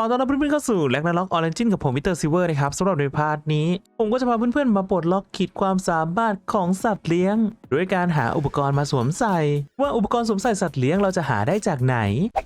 ขอต้อนรับเพื่อนๆเข้าสู่แลกนาล็อกออเรนจินกับผมมิเตอร์ซิเวอร์นะครับสำหรับในพาร์ทนี้ ผมก็จะพาเพื่อนๆมาปลดล็อกขีดความสามารถของสัตว์เลี้ยง ด้วยการหาอุปกรณ์มาสวมใส่ ว่าอุปกรณ์สวมใส่สัตว์เลี้ยงเราจะหาได้จากไหน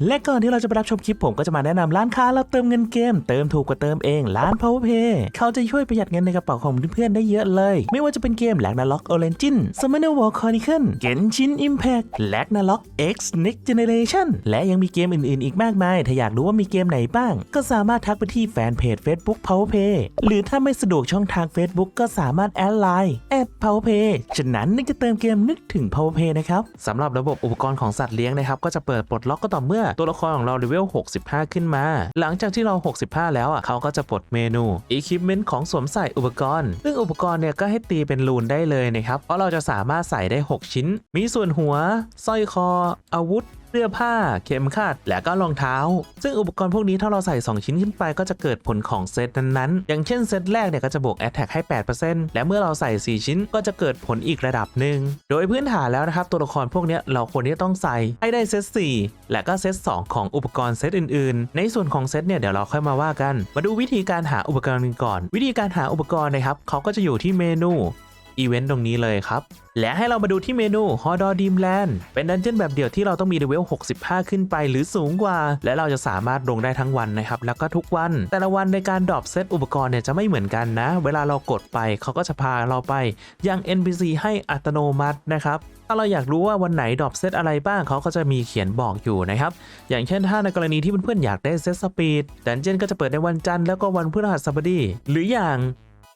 และก่อนที่เราจะไปรับชมคลิปผมก็จะมาแนะนำร้านค้าแล้วเติมเงินเกม เติมถูกกว่าเติมเองร้าน Powerpay เขาจะช่วยประหยัดเงินในกระเป๋าของเพื่อนๆได้เยอะเลย ไม่ว่าจะเป็นเกมแลกนาล็อกออเรนจิน Summoner War Chronicle Genshin Impact แลกนาล็อก X Next Generation และยังมีเกมอื่นๆ อีกมากมาย ถ้าอยากรู้ว่ามีเกมไหนบ้างก็สามารถทักไปที่แฟนเพจ Facebook Powerpay หรือถ้าไม่สะดวกช่องทาง Facebook ก็สามารถแอดไลน์แอด Powerpay ฉะนั้นนึกจะเติมเกมนึกถึง Powerpay นะครับสำหรับระบบอุปกรณ์ของสัตว์เลี้ยงนะครับก็จะเปิดปลดล็อกก็ต่อเมื่อตัวละครของเราเลเวล 65 ขึ้นมา หลังจากที่เรา 65 แล้วอะเขาก็จะปลดเมนู Equipment ของสวมใส่อุปกรณ์ ซึ่งอุปกรณ์เนี่ยก็ให้ตีเป็นรูนได้เลยนะครับเพราะเราจะสามารถใส่ได้ 6 ชิ้น มีส่วนหัวสร้อยคอ อาวุธ เสื้อผ้า เข็มขัด และก็รองเท้า ซึ่งอุปกรณ์พวกนี้ถ้าเราใส่ 2 ชิ้นขึ้นไปก็จะเกิดผลของเซตนั้นๆ อย่างเช่นเซตแรกเนี่ยก็จะบวก Attack ให้ 8%และเมื่อเราใส่ 4 ชิ้นก็จะเกิดผลอีกระดับหนึ่ง โดยพื้นฐานแล้วนะครับ ตัวละครพวกนี้เราควรที่ต้องใส่ให้ได้เซต 4 และก็เซต 2 ของอุปกรณ์เซตอื่นๆ ในส่วนของเซตเนี่ยเดี๋ยวเราค่อยมาว่ากัน มาดูวิธีการหาอุปกรณ์กันก่อน วิธีการหาอุปกรณ์นะครับเขาก็จะอยู่ที่เมนู อีเวนต์ตรงนี้เลยครับ และให้เรามาดูที่เมนู h o d o r Dream Land เป็นดันเจี้ยนแบบเดียวที่เราต้องมีเลเวล 65 ขึ้นไปหรือสูงกว่า และเราจะสามารถลงได้ทั้งวันนะครับ แล้วก็ทุกวัน แต่ละวันในการดรอปเซตอุปกรณ์เนี่ยจะไม่เหมือนกันนะ เวลาเรากดไปเขาก็จะพาเราไปยัง NPC ให้อัตโนมัตินะครับถ้าเราอยากรู้ว่าวันไหนดรอปเซตอะไรบ้างเขาก็จะมีเขียนบอกอยู่นะครับ อย่างเช่นถ้าในกรณีที่เพื่อนๆอยากได้เซตสปีดดันเจี้ยนก็จะเปิดในวันจันทร์แล้วก็วันพฤหัสบดี หรืออย่าง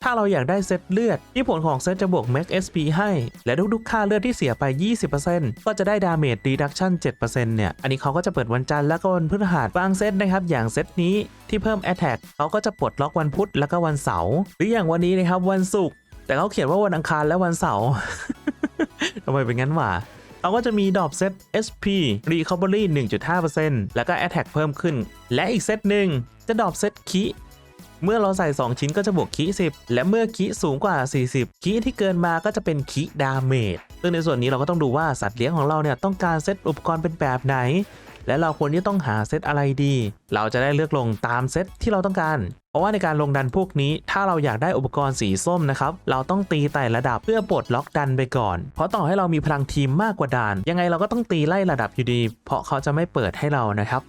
ถ้าเราอยากได้เซตเลือด ที่ผลของเซตจะบวก Max SP ให้ และทุกๆ ค่าเลือดที่เสียไป 20%ก็จะได้ดาเมจ Reduction 7%เนี่ย อันนี้เขาก็จะเปิดวันจันทร์แล้วก็วันพฤหัสบางเซตนะครับ อย่างเซตนี้ที่เพิ่ม Attack เขาก็จะปลดล็อกวันพุธแล้วก็วันเสาร์หรืออย่างวันนี้นะครับวันศุกร์แต่เขาเขียนว่าวันอังคารและวันเสาร์ทำไมเป็นงั้นวะเราก็จะมีดรอปเซต SP Recovery 1.5%แล้วก็ Attack เพิ่มขึ้น และอีกเซตหนึ่งจะดรอปเซตคิ เมื่อเราใส่ 2 ชิ้นก็จะบวกคิ10 และเมื่อคิสูงกว่า 40 คิที่เกินมาก็จะเป็นคิดาเมจซึ่งในส่วนนี้เราก็ต้องดูว่าสัตว์เลี้ยงของเราเนี่ยต้องการเซตอุปกรณ์เป็นแบบไหน และเราควรที่ต้องหาเซตอะไรดี เราจะได้เลือกลงตามเซตที่เราต้องการ เพราะว่าในการลงดันพวกนี้ ถ้าเราอยากได้อุปกรณ์สีส้มนะครับ เราต้องตีไต่ระดับเพื่อปลดล็อกดันไปก่อน เพราะต่อให้เรามีพลังทีมมากกว่าดาน ยังไงเราก็ต้องตีไล่ระดับอยู่ดี เพราะเขาจะไม่เปิดให้เรานะครับ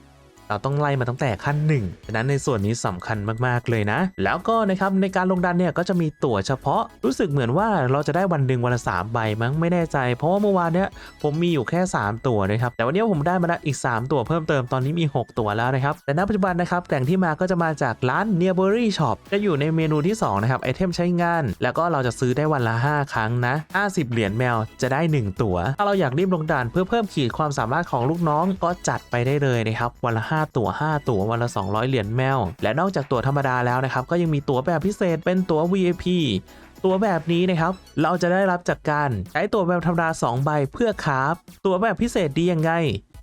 เราต้องไล่มาตั้งแต่ขั้นหนึ่งนั้นในส่วนนี้สำคัญมากๆเลยนะ แล้วก็นะครับในการลงดันเนี่ยก็จะมีตั๋วเฉพาะ รู้สึกเหมือนว่าเราจะได้วันหนึ่งวันละสามใบมั้งไม่แน่ใจ เพราะว่าเมื่อวานเนี่ยผมมีอยู่แค่ 3 ตั๋วนะครับ แต่วันนี้ผมได้มาแล้วอีก 3 ตั๋วเพิ่มเติมตอนนี้มี 6 ตั๋วแล้วนะครับ แต่ณปัจจุบันนะครับแหล่งที่มาก็จะมาจากร้าน n e a r b u r y Shop จะอยู่ในเมนูที่2นะครับไอเทมใช้งาน แล้วก็เราจะซื้อได้วันละ 5 ครั้งนะ 50 เหรียญแมวจะได้ 1 ตั๋ว ถ้าเราอยากรีบลงด่านเพื่อเพิ่มขีดความสามารถของลูกน้องก็จัดไปได้เลยนะครับวันละ5 5 ตั๋ว 5 ตั๋ววันละ 200 เหรียญแมว และนอกจากตั๋วธรรมดาแล้วนะครับ ก็ยังมีตั๋วแบบพิเศษเป็นตั๋ว VIP ตั๋วแบบนี้นะครับ เราจะได้รับจากการใช้ตั๋วแบบธรรมดา 2 ใบเพื่อคราฟตั๋วแบบพิเศษดียังไง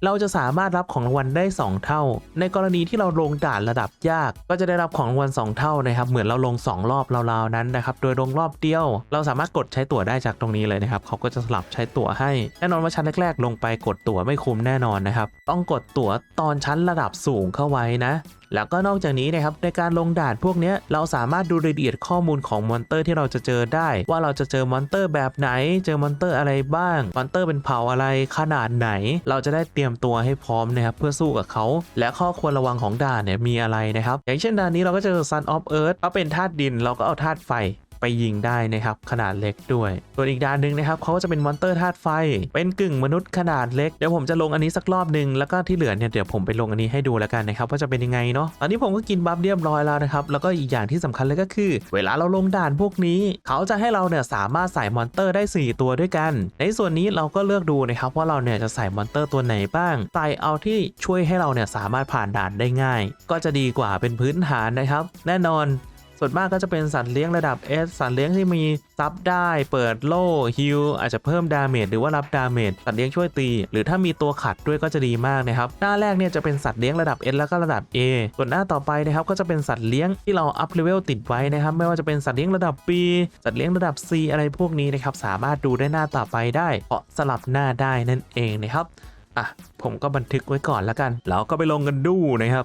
เราจะสามารถรับของรางวัลได้ 2 เท่า ในกรณีที่เราลงด่านระดับยาก ก็จะได้รับของรางวัล2เท่านะครับ เหมือนเราลง 2 รอบราวๆนั้นนะครับโดยลงรอบเดียว เราสามารถกดใช้ตั๋วได้จากตรงนี้เลยนะครับเขาก็จะสลับใช้ตั๋วให้แน่นอนว่าชั้นแรกๆ ลงไปกดตั๋วไม่คุ้มแน่นอนนะครับต้องกดตั๋วตอนชั้นระดับสูงเข้าไว้นะแล้วก็นอกจากนี้นะครับในการลงด่านพวกนี้เราสามารถดูรายละเอียดข้อมูลของมอนเตอร์ที่เราจะเจอได้ ว่าเราจะเจอมอนเตอร์แบบไหน เจอมอนเตอร์อะไรบ้าง มอนเตอร์เป็นเผ่าอะไรขนาดไหน เราจะได้เตรียมตัวให้พร้อมนะครับเพื่อสู้กับเขา และข้อควรระวังของด่านเนี่ยมีอะไรนะครับ อย่างเช่นด่านนี้เราก็เจอ Sun of Earth เขาเป็นธาตุดินเราก็เอาธาตุไฟ ไปยิงได้นะครับขนาดเล็กด้วย ส่วนอีกด้านหนึ่งนะครับเขาก็จะเป็นมอนเตอร์ธาตุไฟ เป็นกึ่งมนุษย์ขนาดเล็กเดี๋ยวผมจะลงอันนี้สักรอบหนึ่งแล้วก็ที่เหลือเนี่ยเดี๋ยวผมไปลงอันนี้ให้ดูแล้วกันนะครับว่าจะเป็นยังไงเนาะตอนนี้ผมก็กินบัฟเรียบร้อยแล้วนะครับแล้วก็อีกอย่างที่สำคัญเลยก็คือ เวลาเราลงด่านพวกนี้ เขาจะให้เราเนี่ยสามารถใส่มอนเตอร์ได้ 4 ตัวด้วยกัน ในส่วนนี้เราก็เลือกดูนะครับว่าเราเนี่ยจะใส่มอนเตอร์ตัวไหนบ้างใส่เอาที่ช่วยให้เราเนี่ยสามารถผ่านด่านได้ง่าย ก็จะดีกว่าเป็นพื้นฐานนะครับ แน่นอน ส่วนมากก็จะเป็นสัตว์เลี้ยงระดับ S สัตว์เลี้ยงที่มีซับได้ เปิดโล่ฮิลอาจจะเพิ่มดาเมจหรือว่ารับดาเมจสัตว์เลี้ยงช่วยตี หรือถ้ามีตัวขัดด้วยก็จะดีมากนะครับหน้าแรกเนี่ยจะเป็นสัตว์เลี้ยงระดับ S แล้วก็ระดับ A ส่วนหน้าต่อไปนะครับก็จะเป็นสัตว์เลี้ยงที่เราอัพเลเวลติดไว้นะครับไม่ว่าจะเป็นสัตว์เลี้ยงระดับ B สัตว์เลี้ยงระดับ C อะไรพวกนี้นะครับสามารถดูได้หน้าต่อไปได้เพราะสลับหน้าได้นั่นเองนะครับอะผมก็บันทึกไว้ก่อนแล้วกัน แล้วก็ไปลงกันดูนะครับ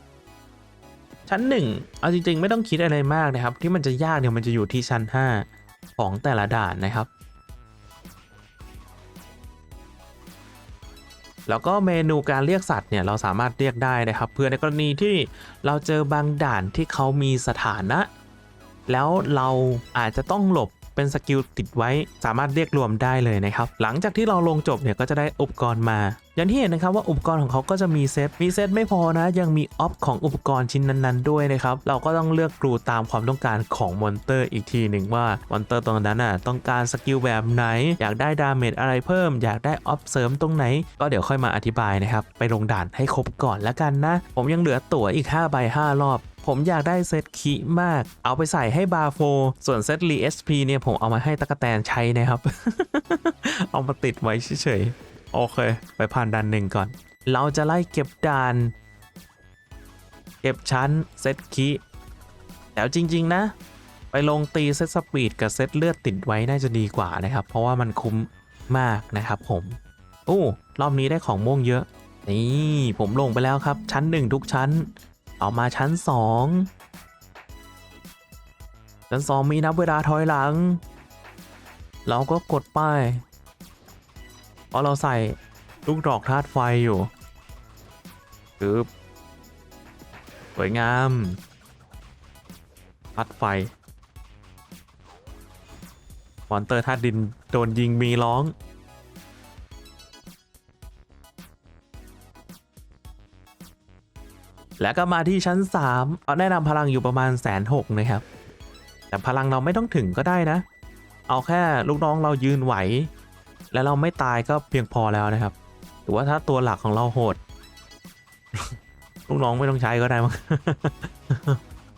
ชั้น 1 เอาจริง ๆ ไม่ต้องคิดอะไรมากนะครับ ที่มันจะยากเนี่ยมันจะอยู่ที่ชั้น 5 ของแต่ละด่านนะครับ แล้วก็เมนูการเรียกสัตว์เนี่ยเราสามารถเรียกได้นะครับ เพื่อในกรณีที่เราเจอบางด่านที่เขามีสถานะ แล้วเราอาจจะต้องหลบ เป็นสกิลติดไว้ สามารถเรียกรวมได้เลยนะครับ หลังจากที่เราลงจบเนี่ยก็จะได้อุปกรณ์มา อย่างที่เห็นนะครับว่าอุปกรณ์ของเขาก็จะมีเซต มีเซตไม่พอนะ ยังมีออฟของอุปกรณ์ชิ้นนั้นๆ ด้วยนะครับ เราก็ต้องเลือกกรูตามความต้องการของมอนเตอร์อีกทีหนึ่งว่ามอนเตอร์ตรงนั้นน่ะต้องการสกิลแบบไหน อยากได้ดาเมจอะไรเพิ่ม อยากได้ออฟเสริมตรงไหน ก็เดี๋ยวค่อยมาอธิบายนะครับ ไปลงด่านให้ครบก่อนแล้วกันนะ ผมยังเหลือตั๋วอีก5ใบ5รอบ ผมอยากได้เซตคิมาก เอาไปใส่ให้บาโฟ ส่วนเซตรีเอสพีเนี่ยผมเอามาให้ตะกแตนใช้นะครับ เอามาติดไว้เฉยๆ โอเค ไปผ่านด่านหนึ่งก่อน เราจะไล่เก็บด่าน เก็บชั้นเซตคิแต่จริง ๆ นะ ไปลงตีเซตสปีดกับเซตเลือดติดไว้น่าจะดีกว่านะครับ เพราะว่ามันคุ้มมากนะครับผมโอ้รอบนี้ได้ของม่วงเยอะ นี่ผมลงไปแล้วครับ ชั้น1ทุกชั้น เอามาชั้น 2 ชั้น 2 มีนับเวลาถอยหลัง เราก็กดป้ายเพราะเราใส่ลูกดอกธาตุไฟอยู่คือสวยงามธาตุไฟมอนเตอร์ธาตุดินโดนยิงมีร้อง แล้วก็มาที่ชั้น3เอาแนะนำพลังอยู่ประมาณแสนหกนะครับ แต่พลังเราไม่ต้องถึงก็ได้นะ เอาแค่ลูกน้องเรายืนไหว และเราไม่ตายก็เพียงพอแล้วนะครับ หรือว่าถ้าตัวหลักของเราโหด ลูกน้องไม่ต้องใช้ก็ได้มั้ง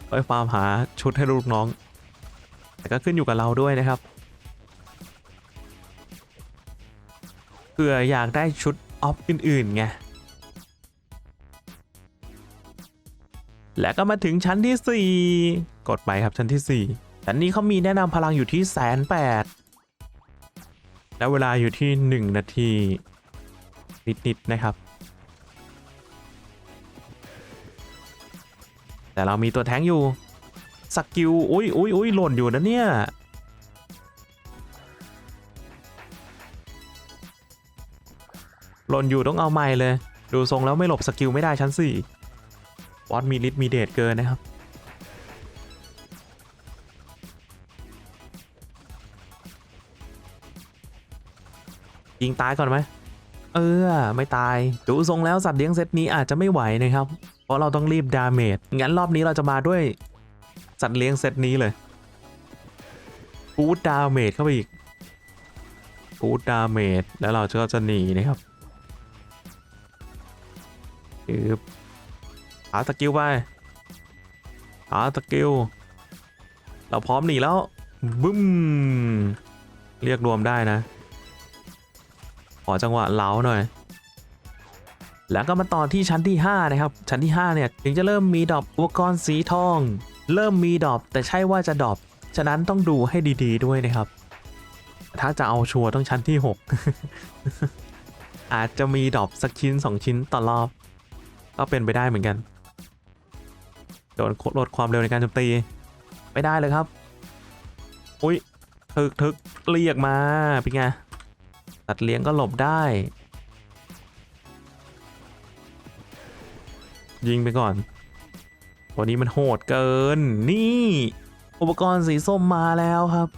ไปฟาร์มหาชุดให้ลูกน้อง แต่ก็ขึ้นอยู่กับเราด้วยนะครับเผื่ออยากได้ชุดออฟอื่นๆไง และก็มาถึงชั้นที่ 4 กดไปครับชั้นที่ 4 ชั้นนี้เขามีแนะนำพลังอยู่ที่แสนแปดและเวลาอยู่ที่ 1 นาที นิด ๆ นะครับ แต่เรามีตัวแท้งอยู่สกิลอุ้ยอุ้ยอุ้ยหล่นอยู่นะเนี่ยหล่นอยู่ต้องเอาใหม่เลย ดูทรงแล้วไม่หลบสกิลไม่ได้ชั้น4 วอตมีฤทธิ์มีเดชเกินนะครับ ยิงตายก่อนไหม เออ ไม่ตาย ดูทรงแล้วสัตว์เลี้ยงเซตนี้อาจจะไม่ไหวนะครับ เพราะเราต้องรีบดาเมจ งั้นรอบนี้เราจะมาด้วย สัตว์เลี้ยงเซตนี้เลยฟูดดาเมจเข้าไปอีกฟูดดาเมจแล้วเราก็จะหนีนะครับ หาสกิลไปหาสกิลเราพร้อมหนีแล้วบึ้มเรียกรวมได้นะ ขอจังหวะเล้าหน่อย แล้วก็มาต่อที่ชั้นที่ 5 นะครับ ชั้นที่ 5 เนี่ย ถึงจะเริ่มมีดอปอุปกรณ์สีทอง เริ่มมีดอปแต่ใช่ว่าจะดอปฉะนั้นต้องดูให้ดีๆด้วยนะครับ ถ้าจะเอาชัวร์ต้องชั้นที่ 6 อาจจะมีดอปสักชิ้น 2 ชิ้นต่อรอบ ก็เป็นไปได้เหมือนกัน ดนลดความเร็วในการโจมตี ไม่ได้เลยครับ อุ้ยทึกทึกเรียกมาเป็นไงตัดเลี้ยงก็หลบได้ ยิงไปก่อน วันนี้มันโหดเกิน นี่ อุปกรณ์สีส้มมาแล้วครับ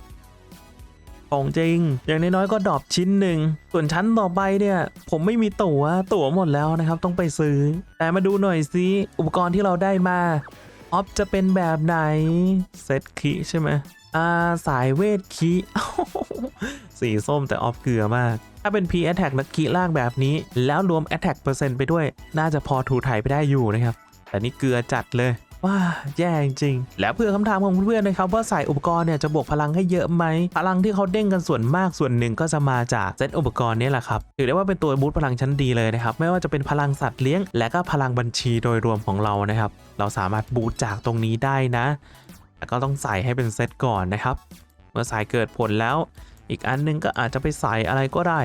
ของจริง อย่างน้อยๆก็ดรอปชิ้นหนึ่ง ส่วนชั้นต่อไปเนี่ย ผมไม่มีตั๋วตั๋วหมดแล้วนะครับ ต้องไปซื้อ แต่มาดูหน่อยสิอุปกรณ์ที่เราได้มา ออฟจะเป็นแบบไหน เซตคิใช่ไหมอ่าสายเวทคิสีส้มแต่ออฟเกลือมาก ถ้าเป็น P Attack และคีล่างแบบนี้ แล้วรวม Attack เปอร์เซ็นต์ไปด้วย น่าจะพอถูถ่ายไปได้อยู่นะครับ แต่นี่เกลือจัดเลย ว้าแย่จริงๆแล้วเพื่อคำถามของเพื่อนๆนะครับว่าใส่อุปกรณ์เนี่ยจะบวกพลังให้เยอะไหมพลังที่เขาเด้งกันส่วนมากส่วนหนึ่งก็จะมาจากเซตอุปกรณ์นี้แหละครับถือได้ว่าเป็นตัวบูตพลังชั้นดีเลยนะครับไม่ว่าจะเป็นพลังสัตว์เลี้ยง และก็พลังบัญชีโดยรวมของเรานะครับเราสามารถบูตจากตรงนี้ได้นะแต่ก็ต้องใส่ให้เป็นเซตก่อนนะครับเมื่อสายเกิดผลแล้ว อีกอันหนึงก็อาจจะไปใส่อะไรก็ได้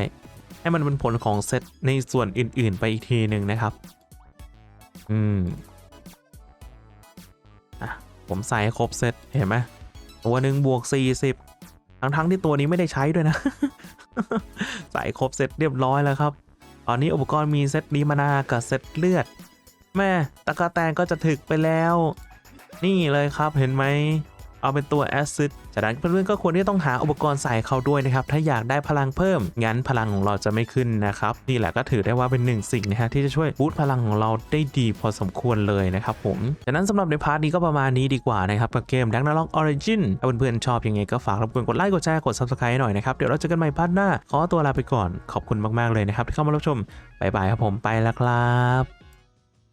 ให้มันเป็นผลของเซตในส่วนอื่นๆ ไปอีกทีหนึ่งนะครับ อืม ผมใส่ให้ครบเซตเห็นไหมตัวหนึ่งบวก 40 ทั้งทั้งๆที่ตัวนี้ไม่ได้ใช้ด้วยนะ ใส่ครบเซตเรียบร้อยแล้วครับ ตอนนี้อุปกรณ์มีเซตดีมานากับเซตเลือด แม่ตะกะแตนก็จะถึกไปแล้ว นี่เลยครับเห็นไหม เอาเป็นตัวแอซซิดจากนั้นเพื่อนๆก็ควรที่ต้องหาอุปกรณ์ใส่เขาด้วยนะครับ ถ้าอยากได้พลังเพิ่ม งั้นพลังของเราจะไม่ขึ้นนะครับ นี่แหละก็ถือได้ว่าเป็นหนึ่งสิ่งนะฮะที่จะช่วยบูตพลังของเราได้ดีพอสมควรเลยนะครับผมจากนั้นสำหรับในพาร์ทนี้ก็ประมาณนี้ดีกว่านะครับกับเกม Dark Knight Origin ถ้าเพื่อนๆชอบยังไงก็ฝากรบกวนกดไลค์กดแชร์กด Subscribe หน่อยนะครับเดี๋ยวเราเจอกันใหม่พาร์ทหน้าขอตัวลาไปก่อนขอบคุณมากๆเลยนะครับที่เข้ามารับชมบ๊ายบายครับผมไปแล้วครับ